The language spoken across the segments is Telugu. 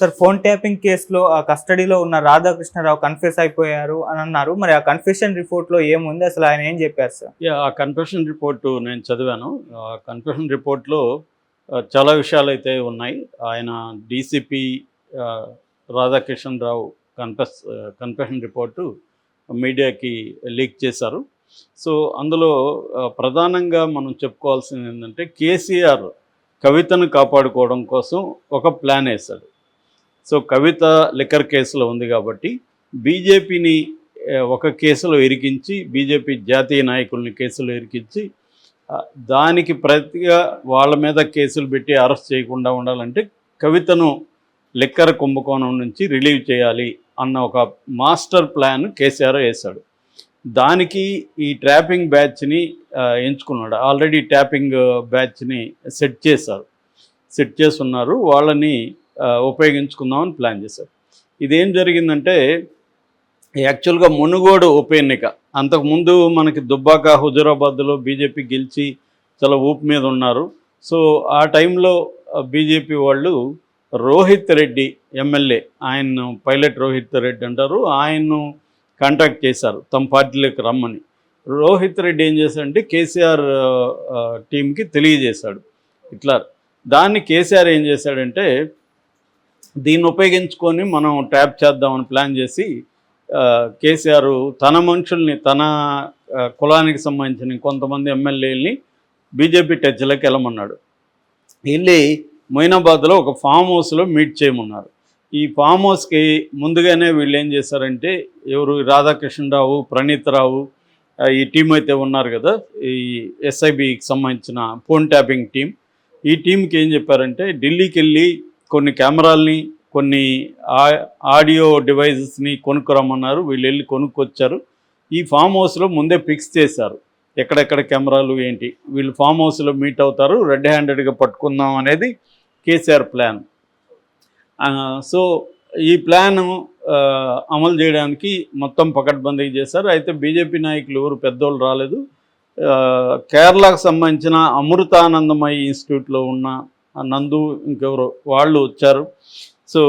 సార్ ఫోన్ ట్యాపింగ్ కేసులో ఆ కస్టడీలో ఉన్న రాధాకృష్ణరావు కన్ఫ్యూస్ అయిపోయారు అని అన్నారు. మరి ఆ కన్ఫ్యూషన్ రిపోర్ట్లో ఏముంది? అసలు ఆయన ఏం చెప్పారు సార్? ఆ కన్ఫ్యూషన్ రిపోర్టు నేను చదివాను. ఆ కన్ఫ్యూషన్ రిపోర్ట్లో చాలా విషయాలు అయితే ఉన్నాయి. ఆయన DCP Radhakrishnarao confess confession report మీడియాకి లీక్ చేశారు. సో అందులో ప్రధానంగా మనం చెప్పుకోవాల్సింది ఏంటంటే కేసీఆర్ కవితను కాపాడుకోవడం కోసం ఒక ప్లాన్ వేశాడు. సో కవిత లిక్కర్ కేసులో ఉంది కాబట్టి బీజేపీని ఒక కేసులో ఇరికించి బీజేపీ జాతీయ నాయకుల్ని కేసులో ఇరికించి దానికి ప్రతిగా వాళ్ళ మీద కేసులు పెట్టి అరెస్ట్ చేయకుండా ఉండాలంటే కవితను లిక్కర్ కుంభకోణం నుంచి రిలీవ్ చేయాలి అన్న ఒక మాస్టర్ ప్లాన్ కేసీఆర్ వేశాడు. దానికి ఈ ట్రాపింగ్ బ్యాచ్ని ఎంచుకున్నాడు. ఆల్రెడీ ట్యాపింగ్ బ్యాచ్ని సెట్ చేశారు. సెట్ చేస్తున్నారు. వాళ్ళని ఉపయోగించుకుందామని ప్లాన్ చేశారు. ఇదేం జరిగిందంటే యాక్చువల్గా మునుగోడు ఉప ఎన్నిక. అంతకుముందు మనకి దుబ్బాక హుజూరాబాద్లో బీజేపీ గెలిచి చాలా ఊపు మీద ఉన్నారు. సో ఆ టైంలో బీజేపీ వాళ్ళు రోహిత్ రెడ్డి ఎమ్మెల్యే ఆయన్ను పైలట్ రోహిత్ రెడ్డి అంటారు ఆయన్ను కాంటాక్ట్ చేశారు తమ పార్టీలోకి రమ్మని. రోహిత్ రెడ్డి ఏం చేశాడంటే కేసీఆర్ టీంకి తెలియజేశాడు. ఇట్లా దాన్ని కేసీఆర్ ఏం చేశాడంటే దీన్ని ఉపయోగించుకొని మనం ట్యాప్ చేద్దామని ప్లాన్ చేసి కేసీఆర్ తన మనుషుల్ని తన కులానికి సంబంధించిన కొంతమంది ఎమ్మెల్యేలని బీజేపీ టచ్లోకి వెళ్ళమన్నాడు. వెళ్ళి మొయినాబాద్లో ఒక ఫామ్ హౌస్లో మీట్ చేయమన్నారు. ఈ ఫామ్ హౌస్కి ముందుగానే వీళ్ళు ఏం చేశారంటే ఎవరు రాధాకృష్ణరావు ప్రణీత్ రావు ఈ టీం అయితే ఉన్నారు కదా ఈ ఎస్ఐబికి సంబంధించిన ఫోన్ ట్యాపింగ్ టీం. ఈ టీంకి ఏం చెప్పారంటే ఢిల్లీకి వెళ్ళి కొన్ని కెమెరాల్ని కొన్ని ఆడియో డివైజెస్ని కొనుక్కురమ్మన్నారు. వీళ్ళు వెళ్ళి కొనుక్కొచ్చారు. ఈ ఫామ్ హౌస్లో ముందే ఫిక్స్ చేశారు. ఎక్కడెక్కడ కెమెరాలు ఏంటి? వీళ్ళు ఫామ్ హౌస్లో మీట్ అవుతారు. రెడ్ హ్యాండెడ్గా పట్టుకుందాం అనేది కేసీఆర్ ప్లాన్. సో ఈ ప్లాన్ అమలు చేయడానికి మొత్తం పకడ్బందీ చేశారు. అయితే బీజేపీ నాయకులు ఎవరు పెద్దోళ్ళు రాలేదు. కేరళకు సంబంధించిన అమృతానందమయ్య ఇన్స్టిట్యూట్లో ఉన్న నందు ఇంకెవరో వాళ్ళు వచ్చారు. సో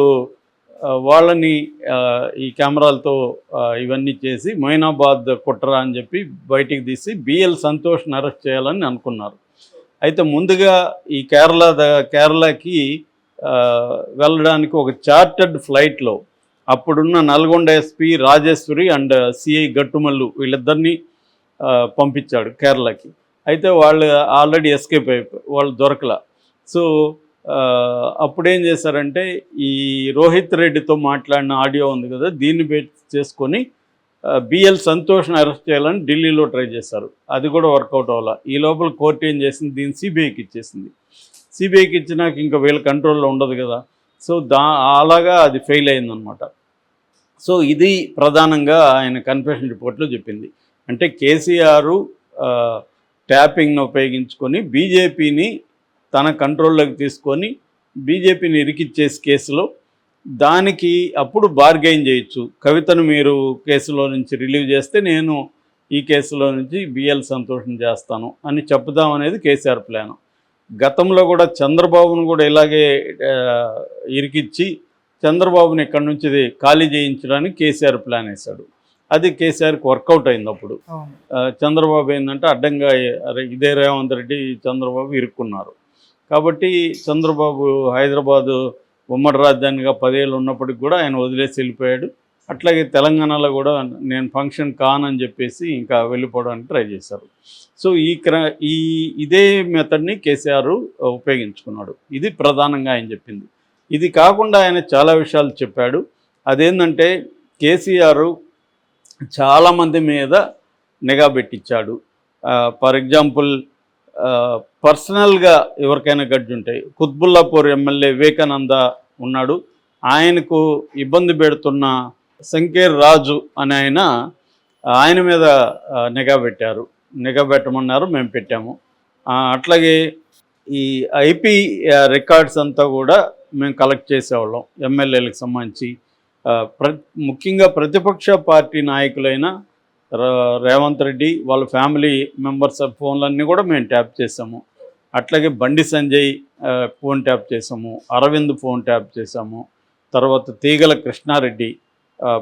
వాళ్ళని ఈ కెమెరాలతో ఇవన్నీ చేసి మొయినాబాద్ కుట్ర అని చెప్పి బయటికి తీసి బిఎల్ సంతోష్ని అరెస్ట్ చేయాలని అనుకున్నారు. అయితే ముందుగా ఈ కేరళ కేరళకి వెళ్ళడానికి ఒక చార్టర్డ్ ఫ్లైట్లో అప్పుడున్న Nalgonda SP Rajeshwari and CI Gattumallu వీళ్ళిద్దరినీ పంపించాడు కేరళకి. అయితే వాళ్ళు ఆల్రెడీ ఎస్కేప్ అయిపోయి వాళ్ళు దొరకలే. సో అప్పుడేం చేశారంటే ఈ రోహిత్ రెడ్డితో మాట్లాడిన ఆడియో ఉంది కదా దీన్ని బేస్ చేసుకొని బిఎల్ సంతోష్ని అరెస్ట్ చేయాలని ఢిల్లీలో ట్రై చేశారు. అది కూడా వర్కౌట్ అవ్వాల. ఈ లోపల కోర్టు ఏం చేసింది? దీన్ని సిబిఐకి ఇచ్చేసింది. సిబిఐకి ఇచ్చినాక ఇంకా వీళ్ళ కంట్రోల్లో ఉండదు కదా. సో దా అలాగా అది ఫెయిల్ అయిందనమాట సో ఇది ప్రధానంగా ఆయన కన్ఫెషన్ రిపోర్ట్లో చెప్పింది. అంటే కేసీఆర్ ట్యాపింగ్ను ఉపయోగించుకొని బీజేపీని తన కంట్రోల్లోకి తీసుకొని బీజేపీని ఇరికిచ్చేసి కేసులో దానికి అప్పుడు బార్గెయిన్ చేయొచ్చు. కవితను మీరు కేసులో నుంచి రిలీవ్ చేస్తే నేను ఈ కేసులో నుంచి బిఎల్ సంతోషం చేస్తాను అని చెప్దాం అనేది కేసీఆర్ ప్లాన్. గతంలో కూడా చంద్రబాబును కూడా ఇలాగే ఇరికిచ్చి చంద్రబాబుని ఇక్కడి నుంచి ఖాళీ చేయించడానికి కేసీఆర్ ప్లాన్ వేశాడు. అది కేసీఆర్కి వర్కౌట్ అయింది అప్పుడు. చంద్రబాబు ఏంటంటే అడ్డంగా ఇదే రేవంత్ రెడ్డి చంద్రబాబు ఇరుక్కున్నారు. కాబట్టి చంద్రబాబు హైదరాబాదు ఉమ్మడి రాజధానిగా పదేళ్ళు ఉన్నప్పటికి కూడా ఆయన వదిలేసి వెళ్ళిపోయాడు. అట్లాగే తెలంగాణలో కూడా నేను ఫంక్షన్ కానని చెప్పేసి ఇంకా వెళ్ళిపోవడానికి ట్రై చేశారు. సో ఈ క్ర ఈ ఇదే మెథడ్ని కేసీఆర్ ఉపయోగించుకున్నాడు. ఇది ప్రధానంగా ఆయన చెప్పింది. ఇది కాకుండా ఆయన చాలా విషయాలు చెప్పాడు. అదేంటంటే కేసీఆర్ చాలామంది మీద నిఘా పెట్టించాడు. ఫర్ ఎగ్జాంపుల్ పర్సనల్గా ఎవరికైనా గడ్డి ఉంటాయి. కుత్బుల్లాపూర్ ఎమ్మెల్యే వివేకానంద ఉన్నాడు. ఆయనకు ఇబ్బంది పెడుతున్న శంకేర్ రాజు అని ఆయన ఆయన మీద నిఘా పెట్టారు. నిఘా పెట్టమన్నారు మేము పెట్టాము. అట్లాగే ఈ ఐపీ రికార్డ్స్ అంతా కూడా మేము కలెక్ట్ చేసేవాళ్ళం. ఎమ్మెల్యేలకు సంబంధించి ప్ర ముఖ్యంగా ప్రతిపక్ష పార్టీ నాయకులైన రేవంత్ రెడ్డి వాళ్ళ ఫ్యామిలీ మెంబర్స్ ఫోన్లన్నీ కూడా మేము ట్యాప్ చేసాము. అట్లాగే బండి సంజయ్ ఫోన్ ట్యాప్ చేసాము. అరవింద్ ఫోన్ ట్యాప్ చేసాము. తర్వాత తీగల కృష్ణారెడ్డి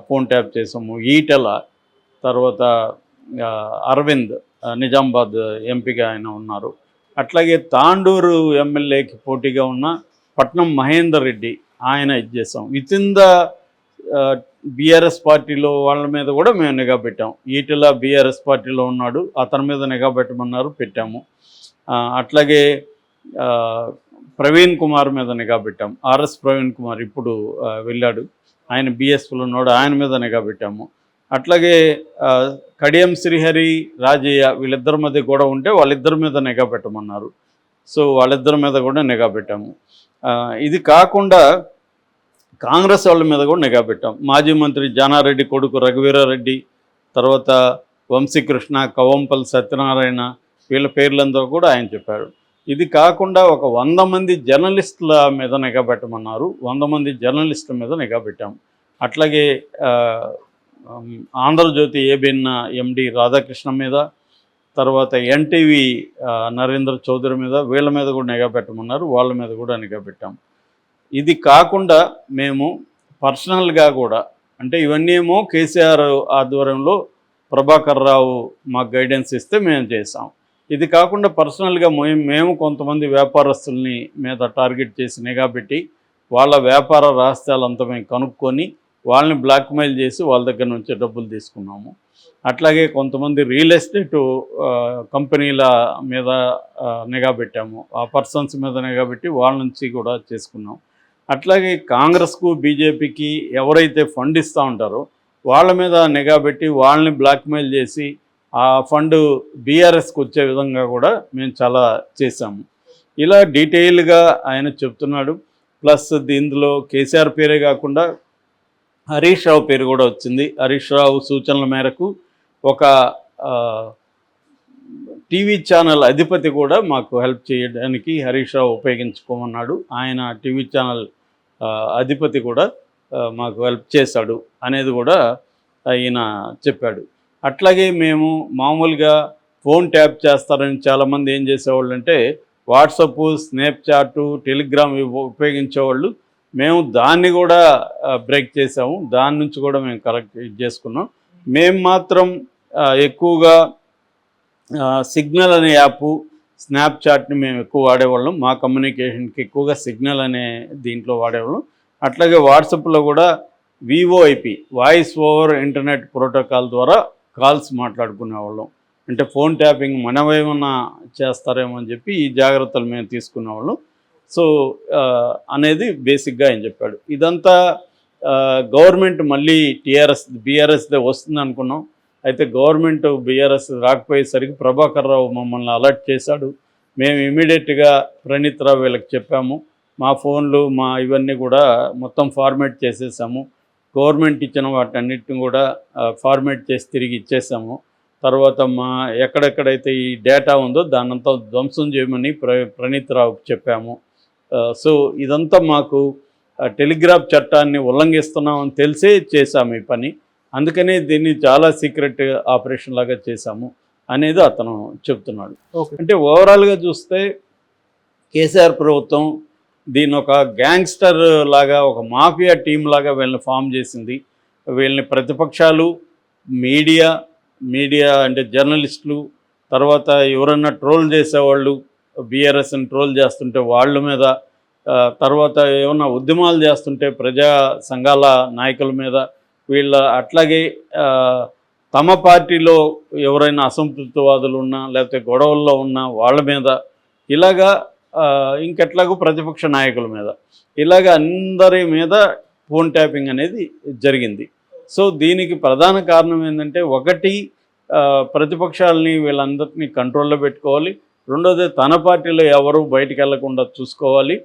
ఫోన్ ట్యాప్ చేసాము. ఈటెల తర్వాత అరవింద్ నిజామాబాద్ ఎంపీగా ఆయన ఉన్నారు. అట్లాగే తాండూరు ఎమ్మెల్యేకి పోటీగా ఉన్న పట్నం మహేందర్ రెడ్డి ఆయన ఇది విత్ ఇన్ ద బీఆర్ఎస్ పార్టీలో వాళ్ళ మీద కూడా మేము నిఘా పెట్టాం. ఈటెల బీఆర్ఎస్ పార్టీలో ఉన్నాడు అతని మీద నిఘా పెట్టమన్నారు పెట్టాము. అట్లాగే ప్రవీణ్ కుమార్ మీద నిఘా పెట్టాం. ఆర్ఎస్ ప్రవీణ్ కుమార్ ఇప్పుడు వెళ్ళాడు. ఆయన బీఎస్పీలో ఉన్నాడు ఆయన మీద నిఘా పెట్టాము. అట్లాగే కడియం శ్రీహరి రాజయ్య వీళ్ళిద్దరి మధ్య గొడవ ఉంటే వాళ్ళిద్దరి మీద నిఘా పెట్టమన్నారు. సో వాళ్ళిద్దరి మీద కూడా నిఘా పెట్టాము. ఇది కాకుండా కాంగ్రెస్ వాళ్ళ మీద కూడా నిఘా పెట్టాం. మాజీ మంత్రి జానారెడ్డి కొడుకు రఘువీరారెడ్డి తర్వాత వంశీకృష్ణ కవంపల్ సత్యనారాయణ వీళ్ళ పేర్లందరూ కూడా ఆయన చెప్పారు. ఇది కాకుండా ఒక వంద మంది జర్నలిస్టుల మీద నిఘా పెట్టమన్నారు. వంద మంది జర్నలిస్టుల మీద నిఘా పెట్టాం. అట్లాగే ఆంధ్రజ్యోతి ఏబిఎన్ ఎండి రాధాకృష్ణ మీద తర్వాత ఎన్టీవీ నరేంద్ర చౌదరి మీద వీళ్ళ మీద కూడా నిఘా పెట్టమన్నారు. వాళ్ళ మీద కూడా నిఘా పెట్టాం. ఇది కాకుండా మేము పర్సనల్గా కూడా అంటే ఇవన్నీ ఏమో కేసీఆర్ ఆధ్వర్యంలో ప్రభాకర్ రావు మాకు గైడెన్స్ ఇస్తే మేము చేసాం ఇది కాకుండా పర్సనల్గా మేము మేము కొంతమంది వ్యాపారస్తుల్ని మీద టార్గెట్ చేసి నిఘా పెట్టి వాళ్ళ వ్యాపార రహస్యాలంతా మేము కనుక్కొని వాళ్ళని బ్లాక్మెయిల్ చేసి వాళ్ళ దగ్గర నుంచి డబ్బులు తీసుకున్నాము. అట్లాగే కొంతమంది రియల్ ఎస్టేట్ కంపెనీల మీద నిఘా పెట్టాము. ఆ పర్సన్స్ మీద నిఘా పెట్టి వాళ్ళ నుంచి కూడా చేసుకున్నాం. అట్లాగే కాంగ్రెస్కు బీజేపీకి ఎవరైతే ఫండ్ ఇస్తూ ఉంటారో వాళ్ళ మీద నిఘా పెట్టి వాళ్ళని బ్లాక్మెయిల్ చేసి ఆ ఫండ్ బీఆర్ఎస్కి వచ్చే విధంగా కూడా మేము చాలా చేశాము. ఇలా డీటెయిల్గా ఆయన చెప్తున్నాడు. ప్లస్ ఇందులో కేసీఆర్ పేరే కాకుండా హరీష్ రావు పేరు కూడా వచ్చింది. హరీష్ రావు సూచనల మేరకు ఒక టీవీ ఛానల్ అధిపతి కూడా మాకు హెల్ప్ చేయడానికి హరీష్ రావు ఉపయోగించుకోమన్నాడు. ఆయన టీవీ ఛానల్ అధిపతి కూడా మాకు హెల్ప్ చేశాడు అనేది కూడా ఆయన చెప్పాడు. అట్లాగే మేము మామూలుగా ఫోన్ ట్యాప్ చేస్తారని చాలామంది ఏం చేసేవాళ్ళు అంటే వాట్సప్ స్నాప్చాటు టెలిగ్రామ్ ఉపయోగించేవాళ్ళు. మేము దాన్ని కూడా బ్రేక్ చేసాము. దాని నుంచి కూడా మేము కరెక్ట్ చేసుకున్నాం. మేము మాత్రం ఎక్కువగా సిగ్నల్ అనే యాప్ స్నాప్చాట్ని మేము ఎక్కువ వాడేవాళ్ళం. మా కమ్యూనికేషన్కి ఎక్కువగా సిగ్నల్ అనే దీంట్లో వాడేవాళ్ళం. అట్లాగే వాట్సాప్లో కూడా VOIP voice over internet protocol ద్వారా కాల్స్ మాట్లాడుకునేవాళ్ళం. అంటే ఫోన్ ట్యాపింగ్ మనమేమన్నా చేస్తారేమో అని చెప్పి ఈ జాగ్రత్తలు మేము తీసుకునేవాళ్ళం. సో అనేది బేసిక్గా ఆయన చెప్పాడు. ఇదంతా గవర్నమెంట్ మళ్ళీ టీఆర్ఎస్ బీఆర్ఎస్దే వస్తుంది అనుకున్నాం అయితే గవర్నమెంట్ బీఆర్ఎస్ రాకపోయేసరికి ప్రభాకర్ రావు మమ్మల్ని అలర్ట్ చేశాడు. మేము ఇమీడియట్గా ప్రణీత్ రావు వీళ్ళకి చెప్పాము. మా ఫోన్లు మా ఇవన్నీ కూడా మొత్తం ఫార్మేట్ చేసేసాము. గవర్నమెంట్ ఇచ్చిన వాటన్నిటిని కూడా ఫార్మేట్ చేసి తిరిగి ఇచ్చేసాము. తర్వాత మా ఎక్కడెక్కడైతే ఈ డేటా ఉందో దాన్నంతా ధ్వంసం చేయమని ప్ర ప్రణీత్ రావుకి చెప్పాము. సో ఇదంతా మాకు టెలిగ్రాఫ్ చట్టాన్ని ఉల్లంఘిస్తున్నామని తెలిసే చేశాము ఈ పని. అందుకనే దీన్ని చాలా సీక్రెట్ ఆపరేషన్ లాగా చేశాము అనేది అతను చెప్తున్నాడు. అంటే ఓవరాల్గా చూస్తే కేసీఆర్ ప్రభుత్వం దీన్ని ఒక గ్యాంగ్స్టర్ లాగా ఒక మాఫియా టీం లాగా వీళ్ళని ఫామ్ చేసింది. వీళ్ళని ప్రతిపక్షాలు మీడియా మీడియా అంటే జర్నలిస్టులు తర్వాత ఎవరన్నా ట్రోల్ చేసేవాళ్ళు బీఆర్ఎస్ని ట్రోల్ చేస్తుంటే వాళ్ళ మీద తర్వాత ఏమన్నా ఉద్యమాలు చేస్తుంటే ప్రజా సంఘాల నాయకుల మీద వీళ్ళ అట్లాగే తమ పార్టీలో ఎవరైనా అసంతృప్తివాదులు ఉన్నా లేకపోతే గొడవల్లో ఉన్నా వాళ్ళ మీద ఇలాగా ఇంకెట్లాగో ప్రతిపక్ష నాయకుల మీద ఇలాగ అందరి మీద ఫోన్ ట్యాపింగ్ అనేది జరిగింది. సో దీనికి ప్రధాన కారణం ఏంటంటే ఒకటి ప్రతిపక్షాలని వీళ్ళందరినీ కంట్రోల్లో పెట్టుకోవాలి. రెండోది తన పార్టీలో ఎవరు బయటికి వెళ్ళకుండా చూసుకోవాలి.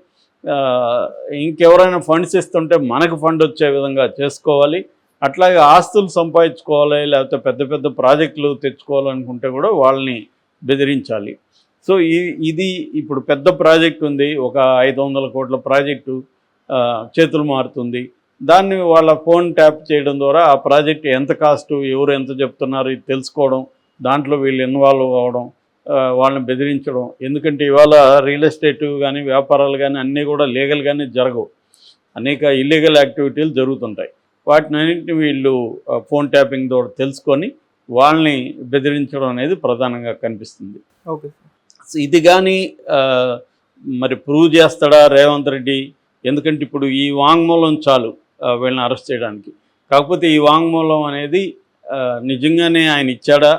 ఇంకెవరైనా ఫండ్స్ ఇస్తుంటే మనకు ఫండ్ వచ్చే విధంగా చేసుకోవాలి. అట్లాగే ఆస్తులు సంపాదించుకోవాలి లేకపోతే పెద్ద పెద్ద ప్రాజెక్టులు తెచ్చుకోవాలనుకుంటే కూడా వాళ్ళని బెదిరించాలి. సో ఈ ఇది ఇప్పుడు పెద్ద ప్రాజెక్ట్ ఉంది ఒక ఐదు వందల కోట్ల ప్రాజెక్టు చేతులు మారుతుంది. దాన్ని వాళ్ళ ఫోన్ ట్యాప్ చేయడం ద్వారా ఆ ప్రాజెక్ట్ ఎంత కాస్టు ఎవరు ఎంత చెప్తున్నారు ఇది తెలుసుకోవడం దాంట్లో వీళ్ళు ఇన్వాల్వ్ అవ్వడం వాళ్ళని బెదిరించడం. ఎందుకంటే ఇవాళ రియల్ ఎస్టేట్ కానీ వ్యాపారాలు కానీ అన్నీ కూడా లీగల్గానే జరగవు. అనేక ఇల్లీగల్ యాక్టివిటీలు జరుగుతుంటాయి. వాటిని అన్నింటిని వీళ్ళు ఫోన్ ట్యాపింగ్ ద్వారా తెలుసుకొని వాళ్ళని బెదిరించడం అనేది ప్రధానంగా కనిపిస్తుంది. ఓకే ఇది కానీ మరి ప్రూవ్ చేస్తాడా రేవంత్ రెడ్డి? ఎందుకంటే ఇప్పుడు ఈ వాంగ్మూలం చాలు వీళ్ళని అరెస్ట్ చేయడానికి. కాకపోతే ఈ వాంగ్మూలం అనేది నిజంగానే ఆయన ఇచ్చాడా?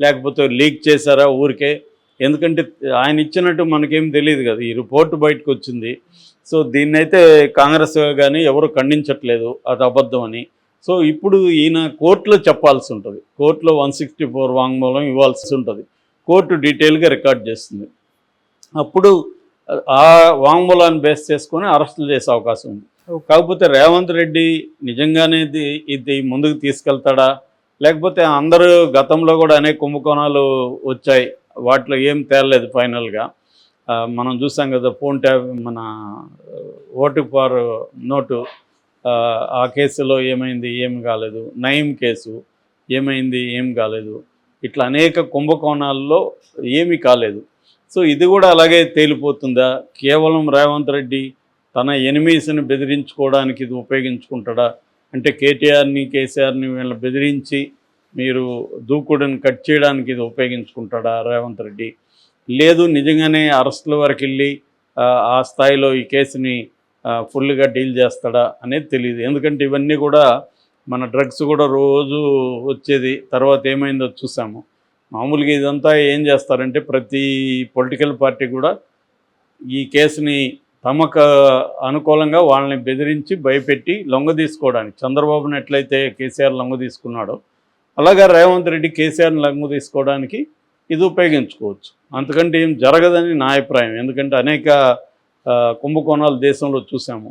లేకపోతే లీక్ చేశారా ఊరికే? ఎందుకంటే ఆయన ఇచ్చినట్టు మనకేం తెలియదు కదా ఈ రిపోర్ట్ బయటకు వచ్చింది సో దీన్నైతే కాంగ్రెస్ కానీ ఎవరు ఖండించట్లేదు అది అబద్ధం అని. సో ఇప్పుడు ఈయన కోర్టులో చెప్పాల్సి ఉంటుంది. కోర్టులో వన్ సిక్స్టీ ఫోర్ వాంగ్మూలం ఇవ్వాల్సి ఉంటుంది. కోర్టు డీటెయిల్గా రికార్డ్ చేస్తుంది. అప్పుడు ఆ వాంగ్మూలాన్ని బేస్ చేసుకొని అరెస్టులు చేసే అవకాశం ఉంది. కాకపోతే రేవంత్ రెడ్డి నిజంగానే ఇది ముందుకు తీసుకెళ్తాడా? లేకపోతే అందరూ గతంలో కూడా అనేక కుంభకోణాలు వచ్చాయి. వాటిలో ఏం తేలలేదు ఫైనల్గా. మనం చూసాం కదా ఫోన్ ట్యాబ్ మన ఓటు ఫార్ నోటు ఆ, కేసులో ఏమైంది ఏం కాలేదు నయం కేసు ఏమైంది ఏం కాలేదు ఇట్లా అనేక కుంభకోణాల్లో ఏమీ కాలేదు. సో ఇది కూడా అలాగే తేలిపోతుందా? కేవలం రేవంత్ రెడ్డి తన ఎనిమీస్ని బెదిరించుకోవడానికి ఇది ఉపయోగించుకుంటాడా? అంటే కేటీఆర్ని కేసీఆర్ని వీళ్ళని బెదిరించి మీరు దూకుడుని కట్ చేయడానికి ఇది ఉపయోగించుకుంటాడా రేవంత్ రెడ్డి? లేదు నిజంగానే అరెస్టుల వరకు వెళ్ళి ఆ, స్థాయిలో ఈ కేసుని ఫుల్గా డీల్ చేస్తాడా అనేది తెలియదు ఎందుకంటే ఇవన్నీ కూడా మన డ్రగ్స్ కూడా రోజు వచ్చేది. తర్వాత ఏమైందో చూసాము. మామూలుగా ఇదంతా ఏం చేస్తారంటే ప్రతి పొలిటికల్ పార్టీ కూడా ఈ కేసుని తమకు అనుకూలంగా వాళ్ళని బెదిరించి భయపెట్టి లొంగ తీసుకోవడానికి చంద్రబాబును ఎట్లయితే కేసీఆర్ లొంగ తీసుకున్నాడో అలాగా రేవంత్ రెడ్డి కేసీఆర్ని లొంగ తీసుకోవడానికి ఇది ఉపయోగించుకోవచ్చు. అంతకంటే ఏం జరగదని నా అభిప్రాయం. ఎందుకంటే అనేక కుంభకోణాలు దేశంలో చూసాము.